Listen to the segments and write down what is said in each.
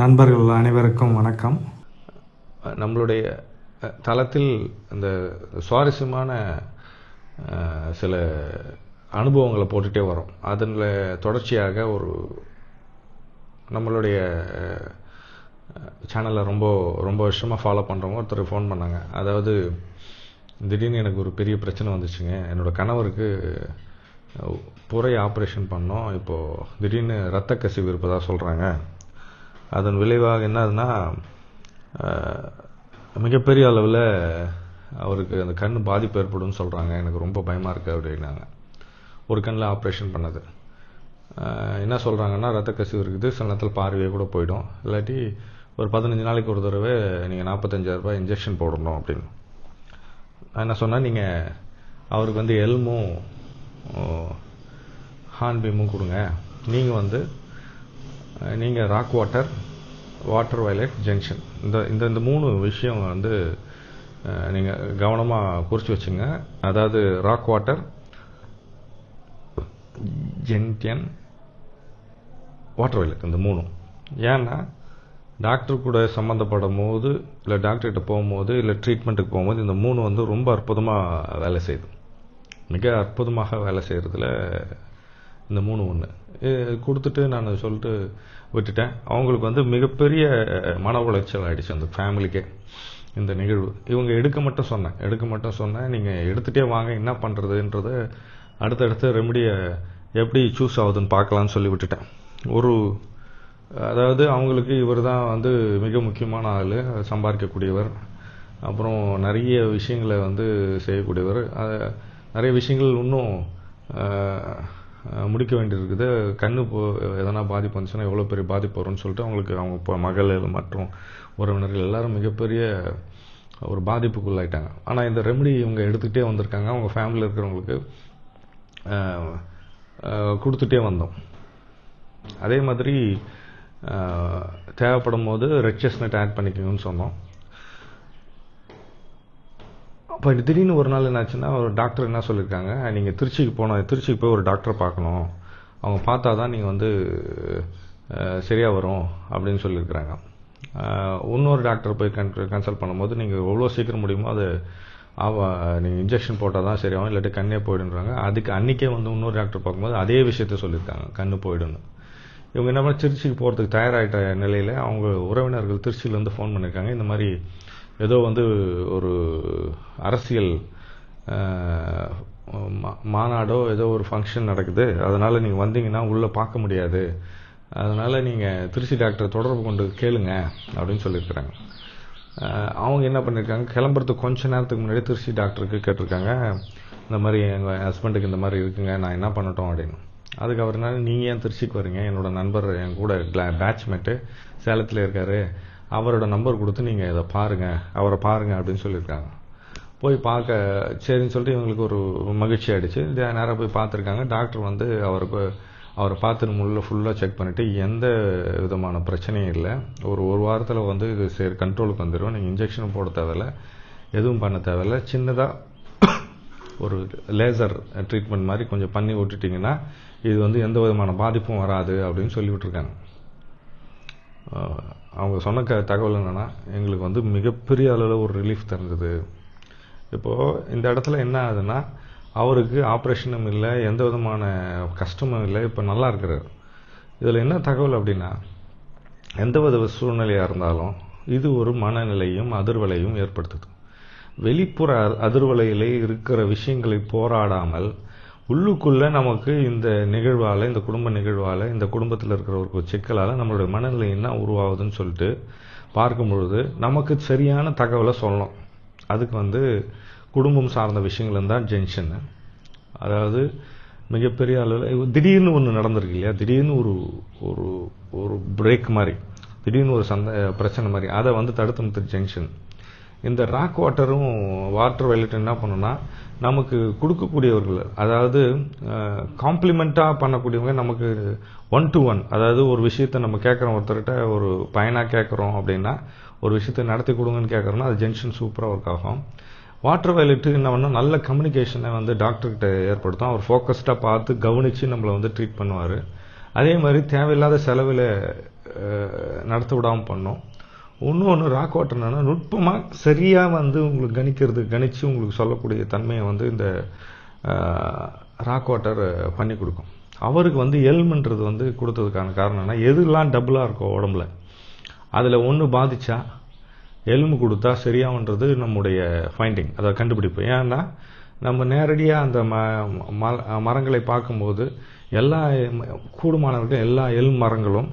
நண்பர்கள் அனைவருக்கும் வணக்கம். நம்மளுடைய தளத்தில் இந்த சுவாரஸ்யமான சில அனுபவங்களை போட்டுகிட்டே வரோம். அதில் தொடர்ச்சியாக ஒரு நம்மளுடைய சேனலை ரொம்ப ரொம்ப வருஷமாக ஃபாலோ பண்ணுறவங்க ஒருத்தர் ஃபோன் பண்ணாங்க. அதாவது திடீர்னு எனக்கு ஒரு பெரிய பிரச்சனை வந்துச்சுங்க. என்னோடய கணவருக்கு புறை ஆப்ரேஷன் பண்ணோம். இப்போது திடீர்னு ரத்த கசிவு இருப்பதாக சொல்கிறாங்க அதன் விளைவாக என்னதுன்னா ஆகுதுன்னா மிகப்பெரிய அளவில் அவருக்கு அந்த கண் பாதிப்பு ஏற்படும்னு சொல்கிறாங்க எனக்கு ரொம்ப பயமாக இருக்குது அப்படின்னாங்க. ஒரு கண்ணில் ஆப்ரேஷன் பண்ணது. என்ன சொல்கிறாங்கன்னா ரத்த கசிவு இருக்குது. சில நேரத்தில் பார்வையே கூட போயிடும். இல்லாட்டி ஒரு பதினஞ்சு நாளைக்கு ஒரு தடவை நீங்கள் நாற்பத்தஞ்சாயிரரூபா இன்ஜெக்ஷன் போடணும் அப்படின்னு. நான் என்ன சொன்னால் நீங்கள் அவருக்கு வந்து எல்மும் ஹான்பீமும் கொடுங்க. நீங்கள் வந்து நீங்கள் rock water water violet gentian. இந்த இந்த இந்த மூணு விஷயம் வந்து நீங்கள் கவனமாக குறித்து வச்சுங்க. அதாவது rock water gentian water violet இந்த மூணும். ஏன்னா டாக்டர் கூட சம்மந்தப்படும் போது இல்லை டாக்டர்கிட்ட போகும்போது இல்லை ட்ரீட்மெண்ட்டுக்கு போகும்போது இந்த மூணு வந்து ரொம்ப அற்புதமாக வேலை செய்யுது. மிக அற்புதமாக வேலை செய்கிறதுல இந்த மூணு ஒன்று கொடுத்துட்டு நான் சொல்லிட்டு விட்டுட்டேன். அவங்களுக்கு வந்து மிகப்பெரிய மன உளைச்சல் ஆயிடுச்சு அந்த ஃபேமிலிக்கே. இந்த நிகழ்வு. இவங்க எடுக்க மட்டும் சொன்னேன். எடுக்க மட்டும் சொன்னேன். நீங்கள் எடுத்துகிட்டே வாங்க என்ன பண்ணுறதுன்றத அடுத்தடுத்த ரெமடியை எப்படி சூஸ் ஆகுதுன்னு பார்க்கலான்னு சொல்லி விட்டுட்டேன். ஒரு அதாவது அவங்களுக்கு இவர் தான் வந்து மிக முக்கியமான ஆள் சம்பாதிக்கக்கூடியவர். அப்புறம் நிறைய விஷயங்களை வந்து செய்யக்கூடியவர். நிறைய விஷயங்கள் இன்னும் முடிக்க வேண்டியிருக்குது. கண்ணு போ எதனா பாதிப்பு வந்துச்சுன்னா எவ்வளோ பெரிய பாதிப்பு வரும்னு சொல்லிட்டு அவங்களுக்கு அவங்க இப்போ மகள் மற்றும் உறவினர்கள் எல்லாரும் மிகப்பெரிய ஒரு பாதிப்புக்குள்ளாயிட்டாங்க. ஆனால் இந்த ரெமெடி இவங்க எடுத்துக்கிட்டே வந்திருக்காங்க. அவங்க ஃபேமிலியில் இருக்கிறவங்களுக்கு கொடுத்துட்டே வந்தோம். அதே மாதிரி தேவைப்படும் போது ரெட் செஸ்னட் ஆட் பண்ணிக்கோங்கன்னு சொன்னோம். அப்போ திடீர்னு ஒரு நாள் என்னாச்சுன்னா ஒரு டாக்டர் என்ன சொல்லியிருக்காங்க நீங்கள் திருச்சிக்கு போனோம் திருச்சிக்கு போய் ஒரு டாக்டரை பார்க்கணும். அவங்க பார்த்தா தான் நீங்கள் வந்து சரியாக வரும் அப்படின்னு சொல்லியிருக்கிறாங்க இன்னொரு டாக்டர் போய் கன் கன்சல்ட் பண்ணும்போது நீங்கள் எவ்வளோ சீக்கிரம் முடியுமோ அது ஆவா நீங்கள் இன்ஜெக்ஷன் போட்டால் தான் சரியாகும் இல்லாட்டி கண்ணே போயிடுன்றாங்க அதுக்கு அன்றைக்கே வந்து இன்னொரு டாக்டர் பார்க்கும்போது அதே விஷயத்த சொல்லியிருக்காங்க கண்ணு போயிடுன்னு இவங்க என்ன பண்ண திருச்சிக்கு போகிறதுக்கு தயாராகிட்ட நிலையில் அவங்க உறவினர்கள் திருச்சியிலேருந்து ஃபோன் பண்ணியிருக்காங்க இந்த மாதிரி ஏதோ வந்து ஒரு அரசியல் மா- மாநாடோ ஏதோ ஒரு ஃபங்க்ஷன் நடக்குது. அதனால் நீங்கள் வந்தீங்கன்னா உள்ளே பார்க்க முடியாது. அதனால் நீங்கள் திருச்சி டாக்டரை தொடர்பு கொண்டு கேளுங்க அப்படின்னு சொல்லியிருக்கிறாங்க. அவங்க என்ன பண்ணியிருக்காங்க? கிளம்புறதுக்கு கொஞ்ச நேரத்துக்கு முன்னாடி திருச்சி டாக்டருக்கு கேட்டிருக்காங்க. இந்த மாதிரி எங்கள் ஹஸ்பண்டுக்கு இந்த மாதிரி இருக்குங்க நான் என்ன பண்ணட்டும் அப்படின்னு. அதுக்கு அவர் என்ன நீங்கள் ஏன் திருச்சிக்கு வரீங்க? என்னோட நண்பர் என் கூட பேட்ச்மேட்டு சேலத்தில் இருக்காரு. அவரோட நம்பர் கொடுத்து நீங்கள் இதை பாருங்கள் அவரை பாருங்கள் அப்படின்னு சொல்லியிருக்காங்க. போய் பார்க்க சரின்னு சொல்லிட்டு இவங்களுக்கு ஒரு மகிழ்ச்சி ஆயிடுச்சு. நேராக போய் பார்த்துருக்காங்க. டாக்டர் வந்து அவருக்கு அவரை பார்த்துட்டு முள்ள ஃபுல்லாக செக் பண்ணிவிட்டு எந்த விதமான பிரச்சனையும் இல்லை. ஒரு ஒரு வாரத்தில் வந்து இது சரி கண்ட்ரோலுக்கு வந்துடும் நீங்கள் இன்ஜெக்ஷனும் போட தேவையில்ல. எதுவும் பண்ண தேவையில்ல. சின்னதாக ஒரு லேசர் ட்ரீட்மெண்ட் மாதிரி கொஞ்சம் பண்ணி விட்டுட்டிங்கன்னா இது வந்து எந்த விதமான பாதிப்பும் வராது அப்படின்னு சொல்லி விட்டுருக்காங்க அவங்க சொன்ன க தகவல் என்னென்னா எங்களுக்கு வந்து மிகப்பெரிய அளவில் ஒரு ரிலீஃப் தந்தது. இப்போது இந்த இடத்துல என்ன ஆகுதுன்னா அவருக்கு ஆப்ரேஷனும் இல்லை எந்த விதமான கஷ்டமும் இல்லை இப்போ நல்லா இருக்கிறார். இதில் என்ன தகவல் அப்படின்னா எந்த வித சூழ்நிலையாக இருந்தாலும் இது ஒரு மனநிலையும் அதிர்வலையும் ஏற்படுத்துது. வெளிப்புற அ- அதிர்வலையிலே இருக்கிற விஷயங்களை போராடாமல் உள்ளுக்குள்ள நமக்கு இந்த நிகழ்வால் இந்த குடும்ப நிகழ்வால் இந்த குடும்பத்தில் இருக்கிற ஒரு சிக்கலால் நம்மளுடைய மனநிலை என்ன உருவாகுதுன்னு சொல்லிட்டு பார்க்கும் பொழுது நமக்கு சரியான தகவலை சொல்லணும். அதுக்கு வந்து குடும்பம் சார்ந்த விஷயங்கள் தான் ஜென்ஷன் அதாவது மிகப்பெரிய அளவில் திடீர்னு ஒன்று நடந்திருக்கு இல்லையா? திடீர்னு ஒரு ஒரு ஒரு பிரேக் மாதிரி. திடீர்னு ஒரு சந்த பிரச்சனை மாதிரி. அதை வந்து தடுத்து நிறுத்த ஜங்ஷன். இந்த ராக் வாட்டரும் வாட்டர் வயலட் என்ன பண்ணுன்னா நமக்கு கொடுக்கக்கூடியவர்கள் அதாவது காம்ப்ளிமெண்ட்டாக பண்ணக்கூடியவங்க நமக்கு ஒன் டு ஒன் அதாவது ஒரு விஷயத்தை நம்ம கேட்குறோம் ஒருத்தர்கிட்ட ஒரு பயனாக கேட்குறோம் அப்படின்னா ஒரு விஷயத்தை நடத்தி கொடுங்கன்னு கேட்குறோம்னா அது ஜென்ஷன் சூப்பராக ஒர்க் ஆகும். வாட்டர் வயலட்டு என்ன பண்ணால் நல்ல கம்யூனிகேஷனை வந்து டாக்டர்கிட்ட ஏற்படுத்தும். அவர் ஃபோக்கஸ்டாக பார்த்து கவனித்து நம்மளை வந்து ட்ரீட் பண்ணுவார். அதே மாதிரி தேவையில்லாத செலவில் நடத்த விடாமல் பண்ணோம். இன்னொன்று ராக் வாட்டர் நுட்பமாக சரியாக வந்து உங்களுக்கு கணிக்கிறது கணித்து உங்களுக்கு சொல்லக்கூடிய தன்மையை வந்து இந்த ராக் வாட்டர் பண்ணி கொடுக்கும். அவருக்கு வந்து எல்ம்ன்றது வந்து கொடுத்ததுக்கான காரணம் என்ன எதுலாம் டபுளாக இருக்கும் உடம்புல அதில் ஒன்று பாதிச்சா எலும்பு கொடுத்தா சரியாகன்றது நம்முடைய ஃபைண்டிங் அதை கண்டுபிடிப்பு. ஏன்னா நம்ம நேரடியாக அந்த ம ம- மரங்களை பார்க்கும்போது எல்லா கூடுமானவர்கள் எல்லா எல் மரங்களும்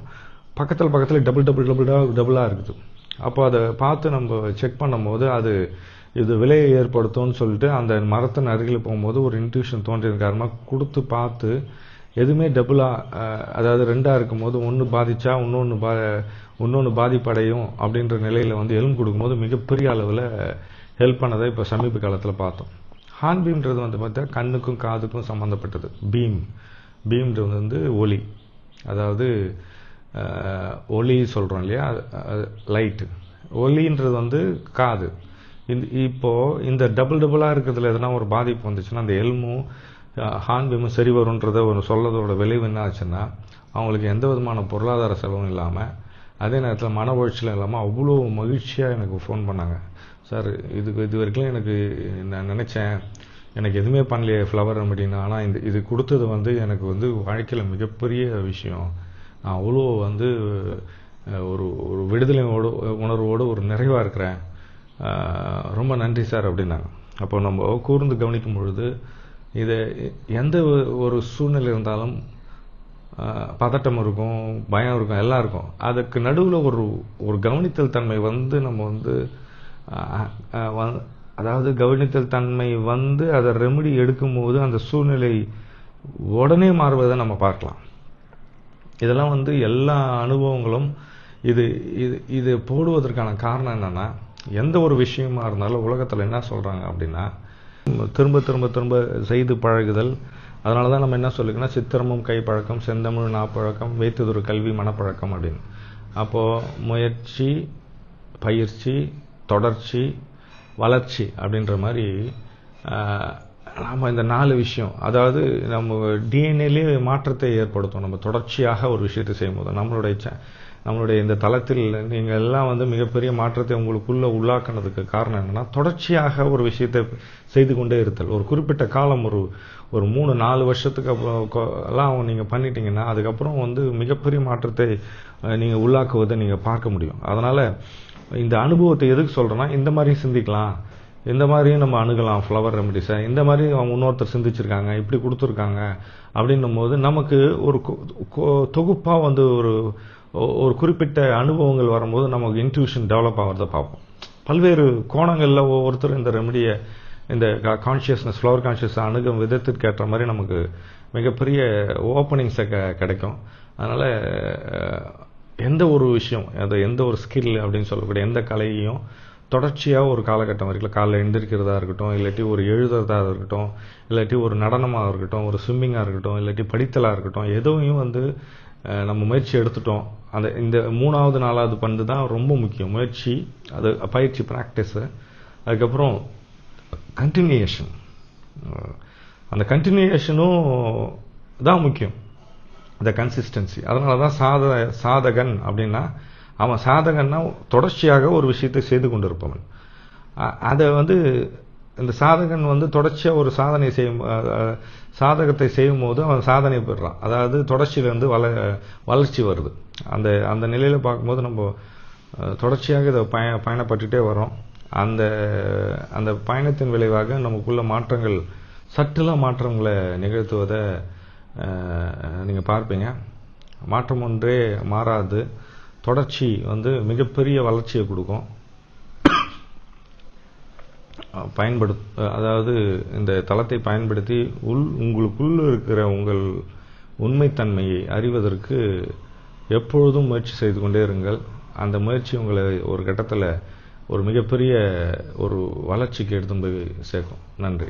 பக்கத்தில் பக்கத்தில் டபுள் டபுள் டபுள் டபுளாக இருக்குது. அப்போ அதை பார்த்து நம்ம செக் பண்ணும்போது அது இது விலையை ஏற்படுத்தும்னு சொல்லிட்டு அந்த மரத்தின் அருகில் போகும்போது ஒரு இன்ட்யூஷன் தோன்றியது காரணமாக கொடுத்து பார்த்து எதுவுமே டபுளாக அதாவது ரெண்டாக இருக்கும்போது ஒன்று பாதிச்சா இன்னொன்று பா இன்னொன்று பாதிப்படையும் அப்படின்ற நிலையில் வந்து எலும்பு கொடுக்கும்போது மிகப்பெரிய அளவில் ஹெல்ப் பண்ணதை இப்போ சமீப காலத்தில் பார்த்தோம். ஹான்பீம்ன்றது வந்து பார்த்தா கண்ணுக்கும் காதுக்கும் சம்மந்தப்பட்டது பீம் பீம்ன்றது வந்து ஒளி அதாவது ஒலி ஒளி சொல்கிறோம் இல்லையா லைட்டு ஒளின்றது வந்து காது. இந்த இப்போது இந்த டபுள் டபுளாக இருக்கிறதுல எதனா ஒரு பாதிப்பு வந்துச்சுன்னா அந்த எல்மும் ஹான்பீமும் சரி வரும்ன்றத ஒரு சொல்லதோட விளைவு என்ன ஆச்சுன்னா அவங்களுக்கு எந்த விதமான பொருளாதார செலவும் இல்லாமல் அதே நேரத்தில் மன உளைச்சலும் இல்லாமல் அவ்வளோ மகிழ்ச்சியாக எனக்கு ஃபோன் பண்ணாங்க. சார் இதுக்கு இது வரைக்கும் எனக்கு நான் நினச்சேன். எனக்கு எதுவுமே பண்ணலையே ஃப்ளவர் அப்படின்னா ஆனால் இந்த இது கொடுத்தது வந்து எனக்கு வந்து வாழ்க்கையில் மிகப்பெரிய விஷயம். நான் அவ்வளோ வந்து ஒரு ஒரு விடுதலையோடு உணர்வோடு ஒரு நிறைவாக இருக்கிறேன். ரொம்ப நன்றி சார் அப்படின்னாங்க. அப்போ நம்ம கூர்ந்து கவனிக்கும் பொழுது இதை எந்த ஒரு சூழ்நிலை இருந்தாலும் பதட்டம் இருக்கும் பயம் இருக்கும் எல்லாம் இருக்கும். அதுக்கு நடுவில் ஒரு ஒரு கவனித்தல் தன்மை வந்து நம்ம வந்து அதாவது கவனித்தல் தன்மை வந்து அதை ரெமெடி எடுக்கும்போது அந்த சூழ்நிலை உடனே மாறுவதை நம்ம பார்க்கலாம். இதெல்லாம் வந்து எல்லா அனுபவங்களும் இது இது இது போடுவதற்கான காரணம் என்னன்னா எந்த ஒரு விஷயமா இருந்தாலும் உலகத்தில் என்ன சொல்றாங்க அப்படின்னா திரும்ப திரும்ப திரும்ப செய்து பழகுதல். அதனால தான் நம்ம என்ன சொல்லுங்கன்னா சித்திரமும் கைப்பழக்கம் செந்தமிழ் நாப்பழக்கம் வைத்ததொரு கல்வி மனப்பழக்கம் அப்படின்னு. அப்போது முயற்சி பயிற்சி தொடர்ச்சி வளர்ச்சி அப்படின்ற மாதிரி நாம் இந்த நாலு விஷயம் அதாவது நம்ம டிஎன்ஏலே மாற்றத்தை ஏற்படுத்தும். நம்ம தொடர்ச்சியாக ஒரு விஷயத்தை செய்யும்போது நம்மளுடைய நம்மளுடைய இந்த தளத்தில் நீங்கள் எல்லாம் வந்து மிகப்பெரிய மாற்றத்தை உங்களுக்குள்ள உள்ளாக்குனதுக்கு காரணம் என்னன்னா தொடர்ச்சியாக ஒரு விஷயத்தை செய்து கொண்டே இருத்தல். ஒரு குறிப்பிட்ட காலம் ஒரு ஒரு மூணு நாலு வருஷத்துக்கு அப்புறம் எல்லாம் நீங்கள் பண்ணிட்டீங்கன்னா அதுக்கப்புறம் வந்து மிகப்பெரிய மாற்றத்தை நீங்கள் உள்ளாக்குவதை நீங்கள் பார்க்க முடியும். அதனால் இந்த அனுபவத்தை எதுக்கு சொல்கிறேன்னா இந்த மாதிரி சிந்திக்கலாம். இந்த மாதிரியும் நம்ம அணுகலாம் ஃப்ளவர் ரெமடிஸை இந்த மாதிரி அவங்க இன்னொருத்தர் சிந்திச்சிருக்காங்க இப்படி கொடுத்துருக்காங்க அப்படின்னும் போது நமக்கு ஒரு கொ- கொ- வந்து ஒரு ஒரு குறிப்பிட்ட அனுபவங்கள் வரும்போது நமக்கு இன்ட்யூஷன் டெவலப் ஆகிறத பார்ப்போம். பல்வேறு கோணங்களில் ஒவ்வொருத்தரும் இந்த ரெமடியை இந்த கான்ஷியஸ்னஸ் ஃப்ளவர் கான்ஷியஸ் அணுகும் விதத்திற்கு ஏற்ற மாதிரி நமக்கு மிகப்பெரிய ஓப்பனிங்ஸை க கிடைக்கும். அதனால் எந்த ஒரு விஷயம் அது எந்த ஒரு ஸ்கில் அப்படின்னு சொல்லக்கூடிய எந்த கலையையும் தொடர்ச்சியாக ஒரு காலகட்டம் வரைக்கும் காலைல எந்திரிக்கிறதா இருக்கட்டும் இல்லாட்டி ஒரு எழுதுறதா இருக்கட்டும் இல்லாட்டி ஒரு நடனமாக இருக்கட்டும் ஒரு ஸ்விம்மிங்காக இருக்கட்டும் இல்லாட்டி படித்தலாக இருக்கட்டும் எதுவும் வந்து நம்ம முயற்சி எடுத்துட்டோம். அந்த இந்த மூணாவது நாலாவது பந்து தான் ரொம்ப முக்கியம். முயற்சி அது பயிற்சி ப்ராக்டிஸு அதுக்கப்புறம் கண்டினியூஷன் அந்த கண்டினியூஷனும் தான் முக்கியம். இந்த கன்சிஸ்டன்சி அதனால தான் சாத சாதகன் அப்படின்னா அவன் சாதகன்னா தொடர்ச்சியாக ஒரு விஷயத்தை செய்து கொண்டிருப்பவன். அதை வந்து இந்த சாதகன் வந்து தொடர்ச்சியாக ஒரு சாதனை செய்யும் சாதகத்தை செய்யும் போது அவன் சாதனை பெறுறான் அதாவது தொடர்ச்சியிலேருந்து வள வளர்ச்சி வருது. அந்த அந்த நிலையில் பார்க்கும்போது நம்ம தொடர்ச்சியாக இதை பய பயணப்பட்டுட்டே வரோம் அந்த அந்த பயணத்தின் விளைவாக நமக்குள்ள மாற்றங்கள் சற்றுல மாற்றங்களை நிகழ்த்துவதை நீங்கள் பார்ப்பீங்க. மாற்றம் ஒன்றே மாறாது. தொடர்ச்சி வந்து மிகப்பெரிய வளர்ச்சியை கொடுக்கும். பயன்படு அதாவது இந்த தளத்தை பயன்படுத்தி உள் உங்களுக்குள் இருக்கிற உங்கள் உண்மைத்தன்மையை அறிவதற்கு எப்பொழுதும் முயற்சி செய்து கொண்டே இருங்கள். அந்த முயற்சி உங்களை ஒரு கட்டத்தில் ஒரு மிகப்பெரிய ஒரு வளர்ச்சிக்கு எடுத்து போய் சேர்க்கும். நன்றி.